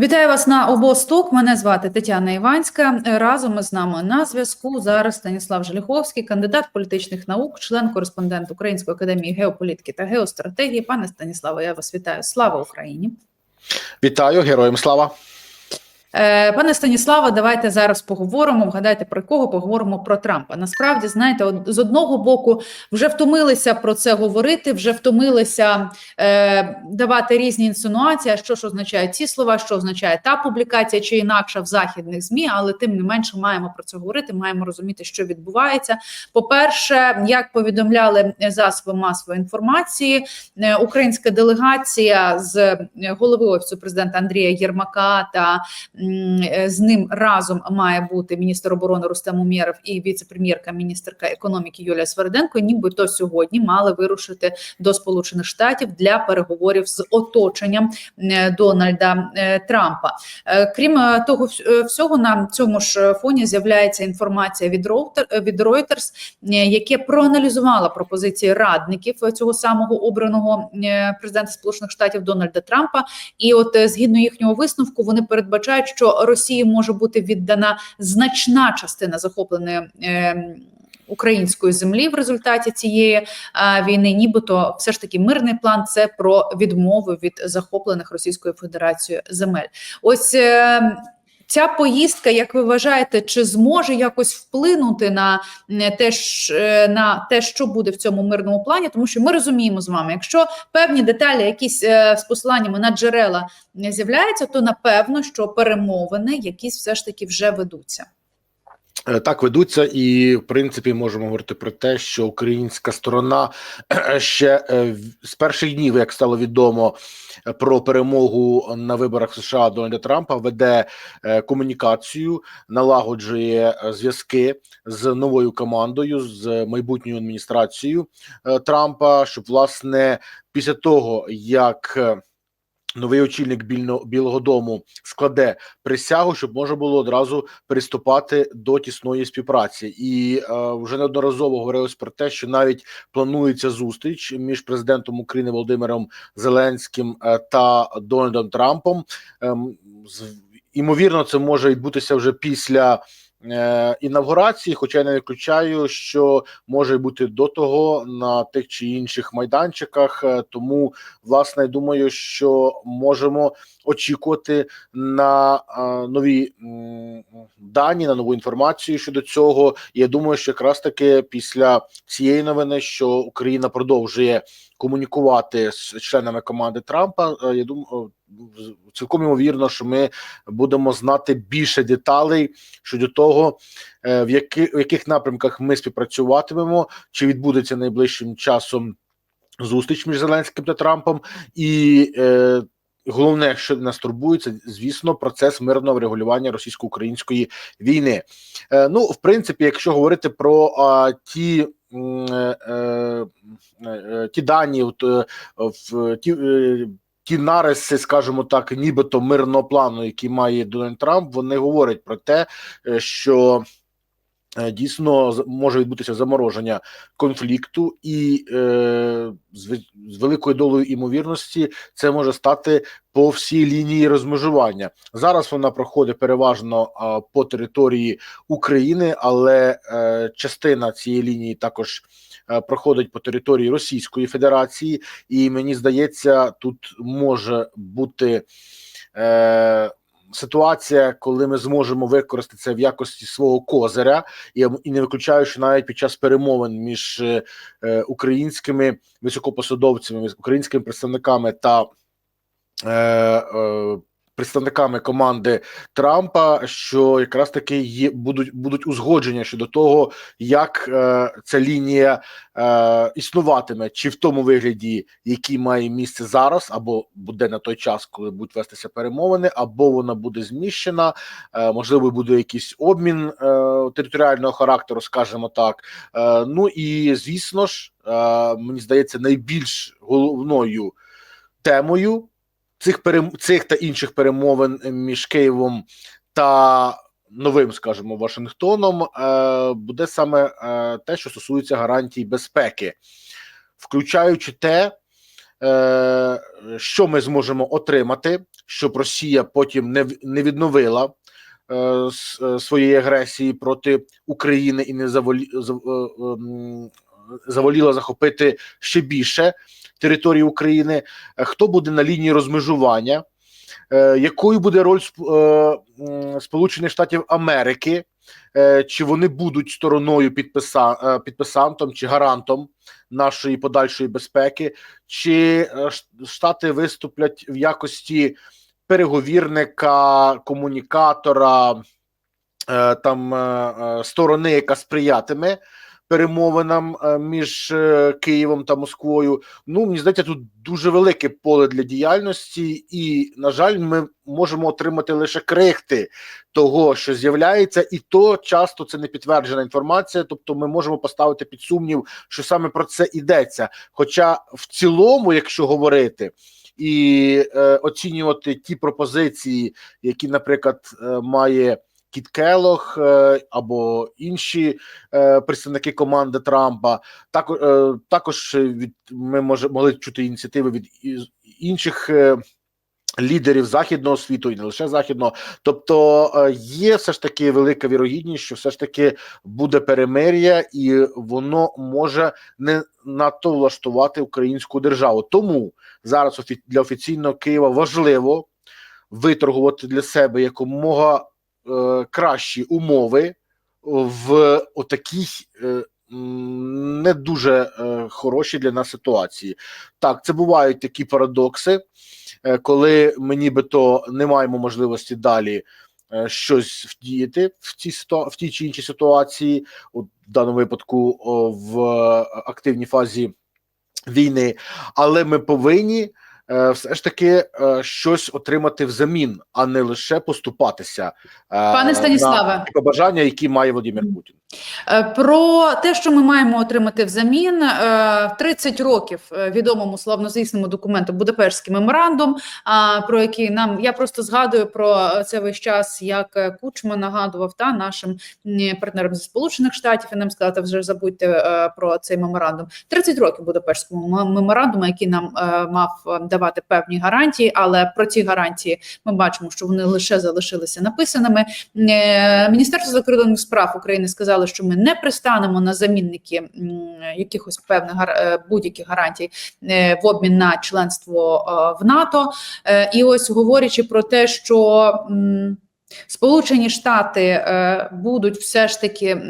Вітаю вас на обосток. Мене звати Тетяна Іванська. Разом із нами на зв'язку зараз Станіслав Желіховський, кандидат політичних наук, член-кореспондент Української академії геополітики та геостратегії. Пане Станіславе, я вас вітаю. Слава Україні! Вітаю, героям слава. Е, Пане Станіславе, давайте зараз поговоримо. Вгадайте про кого поговоримо про Трампа. Насправді, знаєте, з одного боку вже втомилися про це говорити, вже втомилися е, давати різні інсинуації. Що ж означають ці слова, що означає та публікація чи інакша в західних змі, але тим не менше маємо про це говорити. Маємо розуміти, що відбувається. По-перше, як повідомляли засоби масової інформації, е, українська делегація з е, голови офісу президента Андрія Єрмака та з ним разом має бути міністр оборони Рустем Умєров і віце-прем'єрка, міністерка економіки Юлія Сверденко. Нібито сьогодні мали вирушити до Сполучених Штатів для переговорів з оточенням е, Дональда е, Трампа. Е, Крім е, того, вс- е, всього на цьому ж фоні з'являється інформація від е, від Reuters, е, яке проаналізувало пропозиції радників е, цього самого обраного е, президента Сполучених Штатів Дональда Трампа. І от е, згідно їхнього висновку, вони передбачають, що Росії може бути віддана значна частина захопленої. Е, Української землі в результаті цієї е, війни, нібито все ж таки мирний план це про відмову від захоплених Російською Федерацією земель. Ось е, ця поїздка, як ви вважаєте, чи зможе якось вплинути на е, те, е, на те, що буде в цьому мирному плані? Тому що ми розуміємо з вами, якщо певні деталі, якісь е, з посиланнями на джерела з'являються, то напевно, що перемовини якісь все ж таки вже ведуться. Е, Так ведуться, і в принципі можемо говорити про те, що українська сторона ще е, з перших днів, як стало відомо е, про перемогу на виборах США Дональда Трампа, веде е, комунікацію, налагоджує е, зв'язки з новою командою, з майбутньою адміністрацією е, Трампа, щоб власне після того як е, новий очільник Білого Дому складе присягу, щоб можна було одразу приступати до тісної співпраці. І е, вже неодноразово говорилось про те, що навіть планується зустріч між президентом України Володимиром Зеленським е, та Дональдом Трампом. З- Імовірно, це може відбутися вже після. Е, Інавгурації, хоча я не виключаю, що може бути до того на тих чи інших майданчиках. Е, Тому, власне, думаю, що можемо очікувати на е, нові дані, на нову інформацію щодо цього. Я думаю, що якраз таки після цієї новини, що Україна продовжує комунікувати з членами команди Трампа, я думаю, цілком ймовірно, що ми будемо знати більше деталей щодо того, е, в які в яких напрямках ми співпрацюватимемо, чи відбудеться найближчим часом зустріч між Зеленським та Трампом, і е, головне, що нас турбує, це звісно процес мирного врегулювання російсько-української війни. Е, ну, в принципі, якщо говорити про а, ті. е, е, Ті дані, ті, ті нариси, скажімо так, нібито мирного плану, який має Дональд Трамп, вони говорять про те, е, що е, дійсно може відбутися замороження конфлікту, і е, з, великою долею імовірності це може стати по всій лінії розмежування. Зараз вона проходить переважно а, по території України, але е, частина цієї лінії також е, проходить по території Російської Федерації, і мені здається, тут може бути. Е, Ситуація, коли ми зможемо використати це в якості свого козиря, і, і не виключаю, що навіть під час перемовин між е, е, українськими високопосадовцями, українськими представниками та е, е, представниками команди Трампа, що якраз таки є будуть будуть узгодження щодо того, як е, ця лінія е, існуватиме, чи в тому вигляді, який має місце зараз, або буде на той час, коли будуть вестися перемовини, або вона буде зміщена, е, можливо, буде якийсь обмін е, територіального характеру, скажімо так. Е, ну і звісно ж, е, мені здається, найбільш головною темою цих перем... цих та інших перемовин між Києвом та новим, скажімо, Вашингтоном е, буде саме е, те, що стосується гарантій безпеки, включаючи те, е, що ми зможемо отримати, щоб Росія потім не, не відновила е, е, своєї агресії проти України і не заволі, зав- е, ем, заволіла захопити ще більше території України. Е, Хто буде на лінії розмежування? Е, якою буде роль е, Сполучених Штатів Америки? Чи вони будуть стороною підписа, підписантом чи гарантом нашої подальшої безпеки, чи Штати виступлять в якості переговірника, комунікатора, там сторони, яка сприятиме перемовинам е, між е, Києвом та Москвою. Ну, мені здається, тут дуже велике поле для діяльності, і, на жаль, ми можемо отримати лише крихти того, що з'являється, і то часто це не підтверджена інформація. Тобто, ми можемо поставити під сумнів, що саме про це йдеться. Хоча в цілому, якщо говорити. І е, оцінювати ті пропозиції, які, наприклад, е, має Кіт Келох е, або інші е, представники команди Трампа, також е, також від ми може могли чути ініціативи від інших. Лідерів західного світу і не лише західного, тобто є все ж таки велика вірогідність, що все ж таки буде перемир'я, і воно може не надто влаштувати українську державу. Тому зараз для офіційного Києва важливо виторгувати для себе якомога кращі умови в отакій е, не дуже е, хорошій для нас ситуації. Так, це бувають такі парадокси, е, коли ми нібито не маємо можливості далі. е, Щось вдіяти в цій в тій чи іншій ситуації, у даному випадку в е, активній фазі війни, але ми повинні е, все ж таки е, щось отримати взамін, а не лише поступатися е, Пане Станіславе. побажання, які має Володимир Путін. Е, Про те, що ми маємо отримати взамін, е, 30 років е, відомому славнозвісному документу Будапештський меморандум. а, Про який нам я просто згадую про це весь час, як е, Кучма нагадував та нашим партнерам зі сполучених штатів і нам сказати, вже забудьте е, про цей меморандум. 30 років Будапештському меморандуму, який нам е, мав е, давати певні гарантії, але про ці гарантії ми бачимо, що вони лише залишилися написаними. Е, Міністерство закордонних справ України сказало, що ми не пристанемо на замінники якихось певних е, будь-яких гарантій е, в обмін на членство в НАТО. І ось говорячи про те, що Сполучені Штати будуть все ж таки.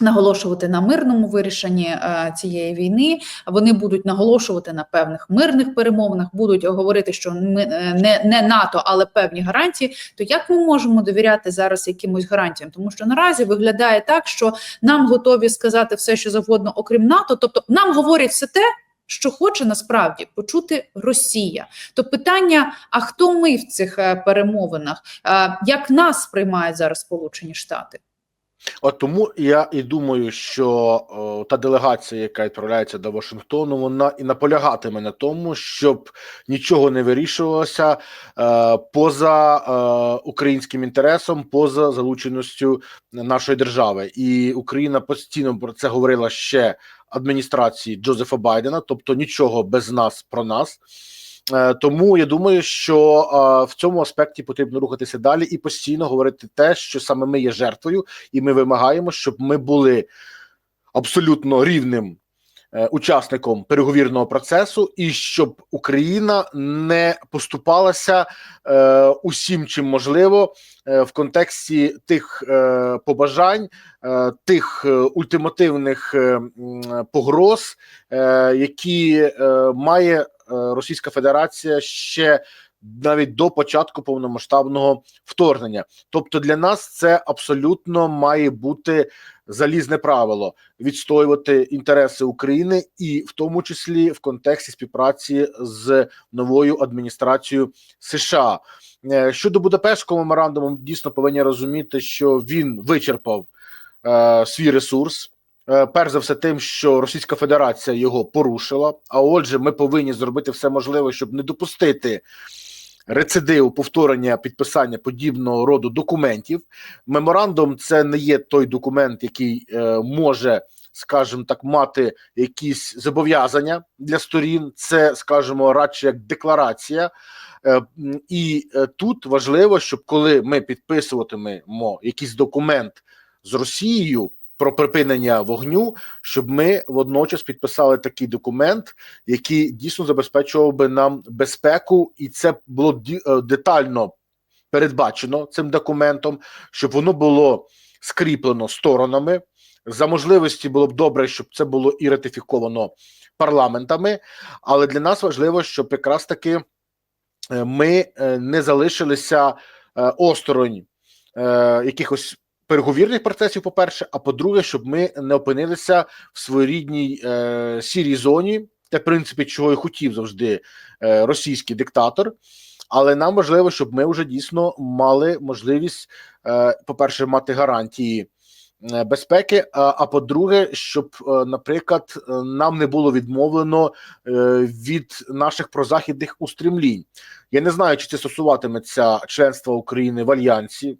Наголошувати на мирному вирішенні е, цієї війни, вони будуть наголошувати на певних мирних перемовинах, будуть говорити, що ми е, не, не НАТО, але певні гарантії. То як ми можемо довіряти зараз якимось гарантіям? Тому що наразі виглядає так, що нам готові сказати все, що завгодно, окрім НАТО. Тобто нам говорять все те, що хоче насправді почути Росія. То питання: а хто ми в цих е, перемовинах? Як нас сприймають зараз Сполучені Штати? От тому я і думаю, що о, та делегація, яка відправляється до Вашингтону, вона і наполягатиме на тому, щоб нічого не вирішувалося е, поза е, українським інтересом, поза залученістю нашої держави. І Україна постійно про це говорила ще адміністрації Джозефа Байдена, тобто нічого без нас про нас. Е, Тому я думаю, що е, в цьому аспекті потрібно рухатися далі і постійно говорити те, що саме ми є жертвою, і ми вимагаємо, щоб ми були абсолютно рівним е, учасником переговірного процесу, і щоб Україна не поступалася усім, чим можливо, в контексті тих побажань, тих ультимативних погроз, які має Російська Федерація ще навіть до початку повномасштабного вторгнення. Тобто для нас це абсолютно має бути залізне правило відстоювати інтереси України, і в тому числі в контексті співпраці з новою адміністрацією США. Е, Щодо Будапештського меморандуму, дійсно повинні розуміти, що він вичерпав е, свій ресурс. Е, Перш за все, тим, що Російська Федерація його порушила. А отже, ми повинні зробити все можливе, щоб не допустити рецидиву повторення підписання подібного роду документів. Меморандум це не є той документ, який е, може скажімо так, мати якісь зобов'язання для сторін. Це, скажімо, радше як декларація. Е, І е, тут важливо, щоб коли ми підписуватимемо якийсь документ з Росією про припинення вогню, щоб ми водночас підписали такий документ, який дійсно забезпечував би нам безпеку, і це було е, детально передбачено цим документом, щоб воно було скріплено сторонами. За можливості було б добре, щоб це було і ратифіковано парламентами, але для нас важливо, щоб якраз таки е, ми е, не залишилися осторонь якихось переговірних процесів, по-перше, а по-друге, щоб ми не опинилися в своєрідній е, сірій зоні, те, в принципі, чого і хотів завжди е, російський диктатор. Але нам важливо, щоб ми вже дійсно мали можливість, е, по-перше, мати гарантії е, безпеки. А, а по-друге, щоб, е, наприклад, е, нам не було відмовлено від наших прозахідних устремлінь. Я не знаю, чи це стосуватиметься членства України в альянсі.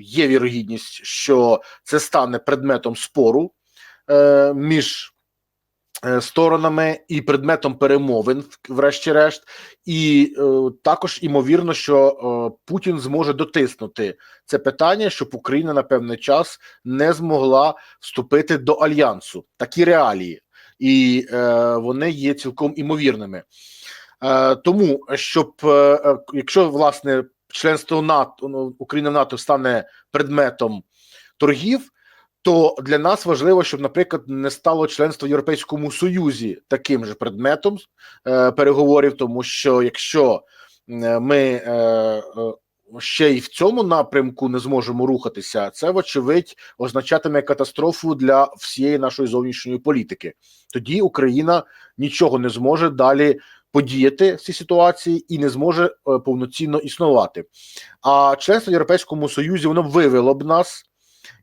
Є вірогідність, що це стане предметом спору е, між е, сторонами і предметом перемовин, врешті-решт, і е, також імовірно, що е, Путін зможе дотиснути це питання, щоб Україна на певний час не змогла вступити до альянсу. Такі реалії, і е, вони є цілком імовірними. Е, тому щоб е, якщо власне членство НАТО ну, Україна в НАТО стане предметом торгів. То для нас важливо, щоб, наприклад, не стало членство в Європейському Союзі таким же предметом е, переговорів, тому що якщо е, ми е, е, ще й в цьому напрямку не зможемо рухатися, це вочевидь означатиме катастрофу для всієї нашої зовнішньої політики. Тоді Україна нічого не зможе далі подіяти в цій ситуації і не зможе е, повноцінно існувати. А членство в Європейському Союзі воно вивело б нас.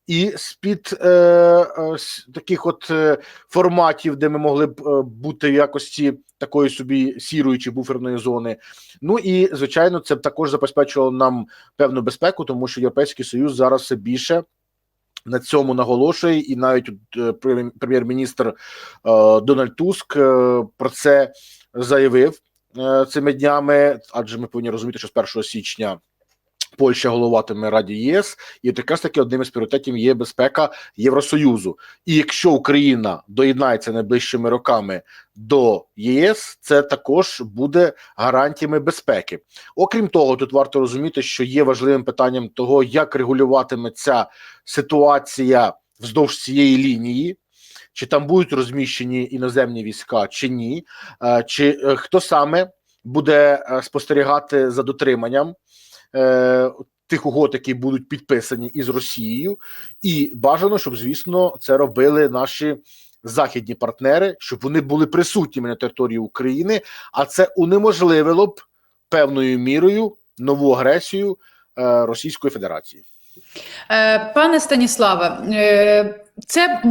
І з-під е, е, таких от е, форматів, де ми могли б е, бути в якості такої собі сірої чи буферної зони. Ну і звичайно, це б також забезпечувало нам певну безпеку, тому що Європейський Союз зараз все більше на цьому наголошує, і навіть е, прем'єр-міністр е, Дональд Туск е, про це заявив е, цими днями, адже ми повинні розуміти, що з 1 січня. Польща головатиме Раді ЄС, і от якраз таки одним із пріоритетів є безпека Євросоюзу. І якщо Україна доєднається найближчими роками до ЄС, це також буде гарантіями безпеки. Окрім того, тут варто розуміти, що є важливим питанням того, як регулюватиметься ситуація вздовж цієї лінії. Чи там будуть розміщені іноземні війська, чи ні, Е, чи е, хто саме буде е, спостерігати за дотриманням тих угод, які будуть підписані із Росією, і бажано, щоб звісно це робили наші західні партнери, щоб вони були присутніми на території України, а це унеможливило б певною мірою нову агресію Російської Федерації. Пане Станіславе, це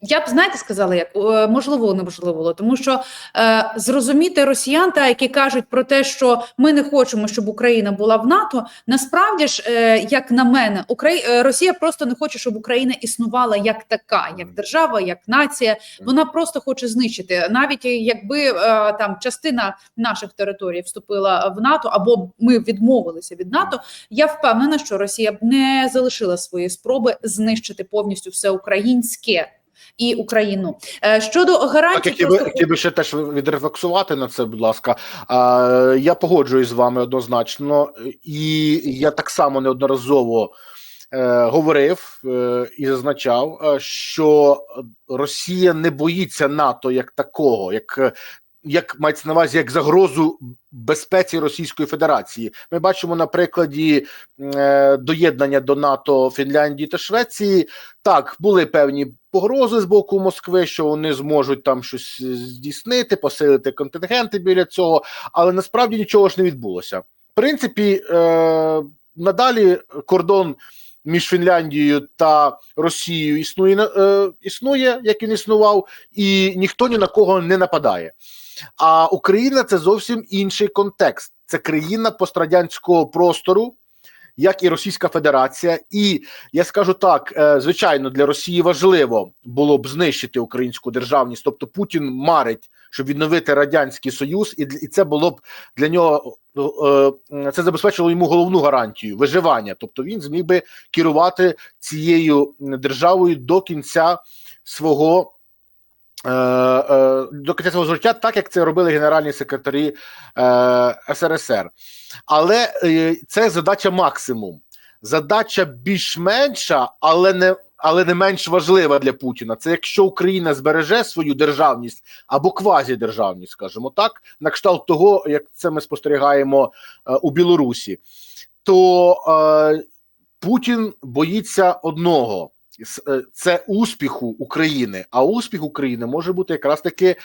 я б знаєте, сказала, як можливо, неможливо тому що е, зрозуміти росіян, та які кажуть про те, що ми не хочемо, щоб Україна була в НАТО. Насправді ж, е, як на мене, Украї... е, Росія просто не хоче, щоб Україна існувала як така, як держава, як нація. Вона просто хоче знищити, навіть якби е, там частина наших територій вступила в НАТО, або ми відмовилися від НАТО. Я впевнена, що Росія б не залишила свої спроби знищити повністю все українське і Україну. Е, Щодо Так, гарантій, хотів би, хотів би ще теж відрефлексувати на це, будь ласка. Я погоджуюсь з вами однозначно, і я так само неодноразово е, говорив е, і зазначав, що Росія не боїться НАТО як такого, як. Як мається на увазі як загрозу безпеці Російської Федерації, ми бачимо на прикладі е, доєднання до НАТО Фінляндії та Швеції. Так, були певні погрози з боку Москви, що вони зможуть там щось здійснити, посилити контингенти біля цього, але насправді нічого ж не відбулося. В принципі, е, надалі кордон між Фінляндією та Росією існує е, існує, як він існував, і ніхто ні на кого не нападає. А Україна це зовсім інший контекст. Це країна пострадянського простору, як і Російська Федерація. І я скажу так: е, звичайно, для Росії важливо було б знищити українську державність. Тобто Путін марить, щоб відновити радянський союз, і це було б для нього. е, е, Це забезпечило йому головну гарантію виживання. Тобто він зміг би керувати цією державою до кінця свого до кінця свого життя, так як це робили генеральні секретарі е, СРСР. Але е, це задача максимум. Задача більш-менша, але не. Але не менш важлива для Путіна. Це якщо Україна збереже свою державність або квазідержавність, скажімо так, на кшталт того, як це ми спостерігаємо е, у Білорусі, то е, Путін боїться одного: е, це успіху України. А успіх України може бути якраз таки е,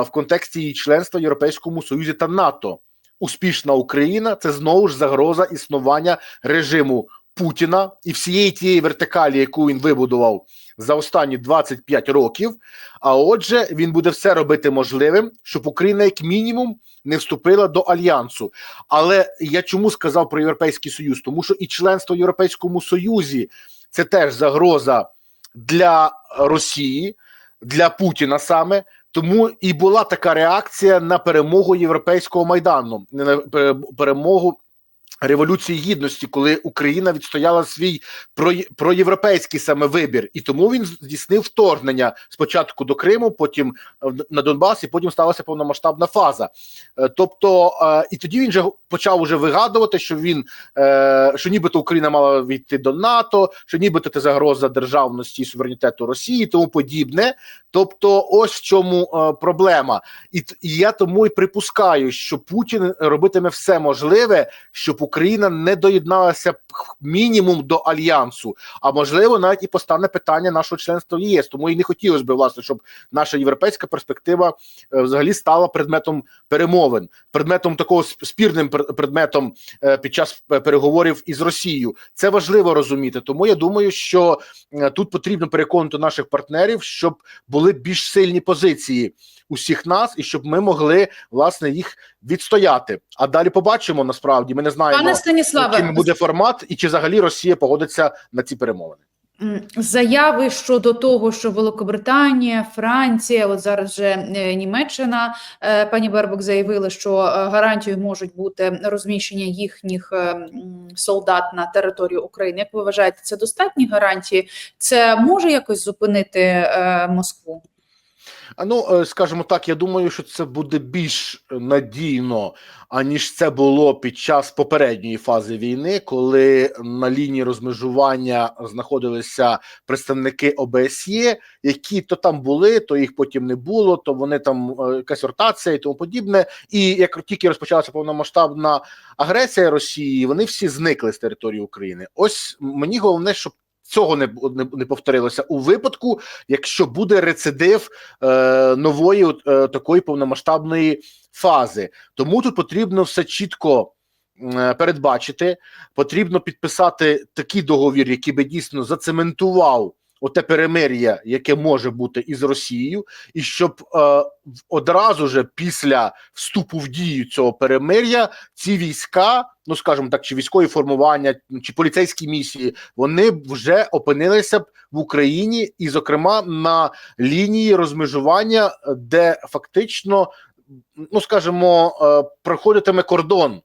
в контексті її членства в Європейському Союзі та НАТО. Успішна Україна це знову ж загроза існування режиму Путіна і всієї тієї вертикалі, яку він вибудував за останні 25 років. А отже, він буде все робити можливим, щоб Україна, як мінімум, не вступила до альянсу. Але я чому сказав про Європейський Союз? Тому що і членство в Європейському Союзі це теж загроза для Росії, для Путіна саме. Тому і була така реакція на перемогу європейського майдану, на перемогу революції гідності, коли Україна відстояла свій проєвропейський саме вибір, і тому він здійснив вторгнення спочатку до Криму, потім е, на Донбас, і потім сталася повномасштабна фаза. Е, Тобто, е, і тоді він же почав уже вигадувати, що він що нібито Україна мала війти до НАТО, що нібито це загроза державності і суверенітету Росії, і тому подібне. Тобто, ось в чому е, проблема, і, і я тому і припускаю, що Путін робитиме все можливе, щоб Україна не доєдналася мінімум до альянсу, а можливо, навіть і постане питання нашого членства в ЄС. Тому і не хотілося б, власне, щоб наша європейська перспектива е, взагалі стала предметом перемовин, предметом такого спірним предметом е, під час е, переговорів із Росією. Це важливо розуміти. Тому я думаю, що тут потрібно переконати наших партнерів, щоб були більш сильні позиції усіх нас, і щоб ми могли власне їх відстояти. А далі побачимо насправді. Ми не знаємо, Пане Станіславе, яким буде формат, і чи взагалі Росія погодиться на ці перемовини. Заяви щодо того, що Великобританія, Франція, от зараз вже е, Німеччина, е, пані Бербок заявила, що е, гарантією можуть бути розміщення їхніх солдат на території України. Як ви вважаєте, це достатні гарантії? Це може якось зупинити Москву? А ну, е, скажімо так, я думаю, що це буде більш надійно, аніж це було під час попередньої фази війни, коли на лінії розмежування знаходилися представники ОБСЄ, які то там були, то їх потім не було, то вони там е, якась ротація і тому подібне. І як тільки розпочалася повномасштабна агресія Росії, вони всі зникли з території України. Ось мені головне, щоб цього не, не, не повторилося у випадку, якщо буде рецидив е, нової е, такої повномасштабної фази. Тому тут потрібно все чітко е, передбачити. Потрібно підписати такий договір, який би дійсно зацементував оте перемир'я, яке може бути із Росією, і щоб е, одразу же після вступу в дію цього перемир'я ці війська, ну скажімо так, чи військові формування, чи поліцейські місії, вони вже опинилися б в Україні, і, зокрема, на лінії розмежування, де фактично, ну скажімо, е, проходитиме кордон.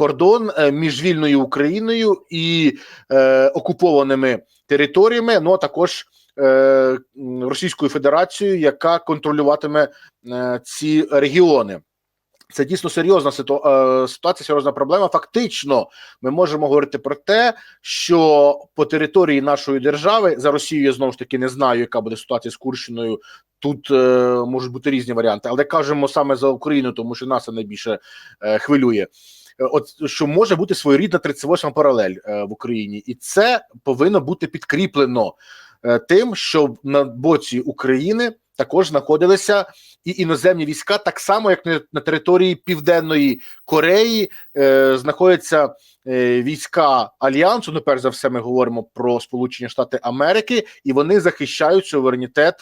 Кордон е, між вільною Україною і е, окупованими територіями, ну а також е, Російською Федерацією, яка контролюватиме е, ці регіони. Це дійсно серйозна е, ситуація, серйозна проблема. Фактично, ми можемо говорити про те, що по території нашої держави за Росією я знову ж таки не знаю, яка буде ситуація з Курщиною. Тут е, можуть бути різні варіанти, але кажемо саме за Україну, тому що нас це найбільше е, хвилює. Е, От що може бути своєрідна 38 паралель е, в Україні, і це повинно бути підкріплено е, тим, що на боці України також знаходилися і іноземні війська, так само як на, території Південної Кореї знаходяться війська альянсу. Ну, перш за все, ми говоримо про Сполучені Штати Америки, і вони захищають суверенітет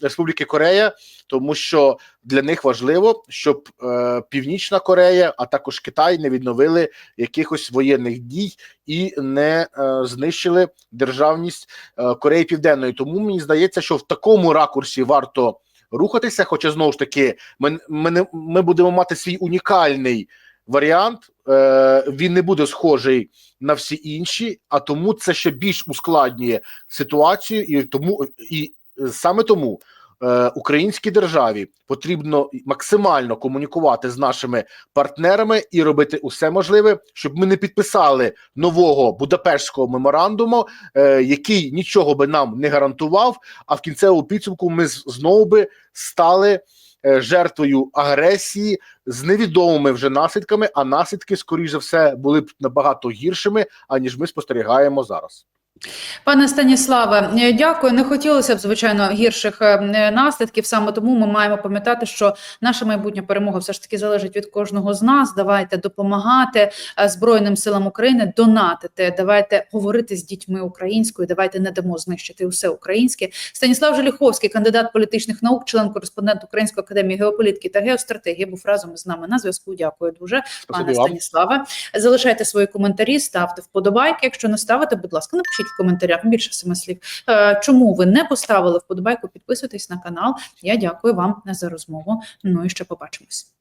Республіки Корея, тому що для них важливо, щоб е, Північна Корея, а також Китай не відновили якихось воєнних дій і не е, знищили державність е, Кореї Південної. Тому мені здається, що в такому ракурсі варто рухатися. Хоча знову ж таки, ми, ми, ми будемо мати свій унікальний варіант. Е, він не буде схожий на всі інші, а тому це ще більш ускладнює ситуацію, і тому і саме тому. е, Українській державі потрібно максимально комунікувати з нашими партнерами і робити усе можливе, щоб ми не підписали нового Будапештського меморандуму, е, який нічого би нам не гарантував. А в кінцевому підсумку ми знову би стали жертвою агресії з невідомими вже наслідками. А наслідки, скоріш за все, були б набагато гіршими, аніж ми спостерігаємо зараз. Пане Станіславе, дякую. Не хотілося б, звичайно, гірших е, наслідків. Саме тому ми маємо пам'ятати, що наша майбутня перемога все ж таки залежить від кожного з нас. Давайте допомагати е, Збройним силам України, донатити. Давайте говорити з дітьми українською. Давайте не дамо знищити усе українське. Станіслав Желіховський, кандидат політичних наук, член кореспондент Української академії геополітики та геостратегії, був разом з нами на зв'язку. Дякую дуже, пане. Станіславе. Залишайте свої коментарі, ставте вподобайки. Якщо не ставите, будь ласка, напишіть в коментарях більше семи слів. Е, Чому ви не поставили вподобайку? Підписуйтесь на канал. Я дякую вам за розмову. Ну і ще побачимось.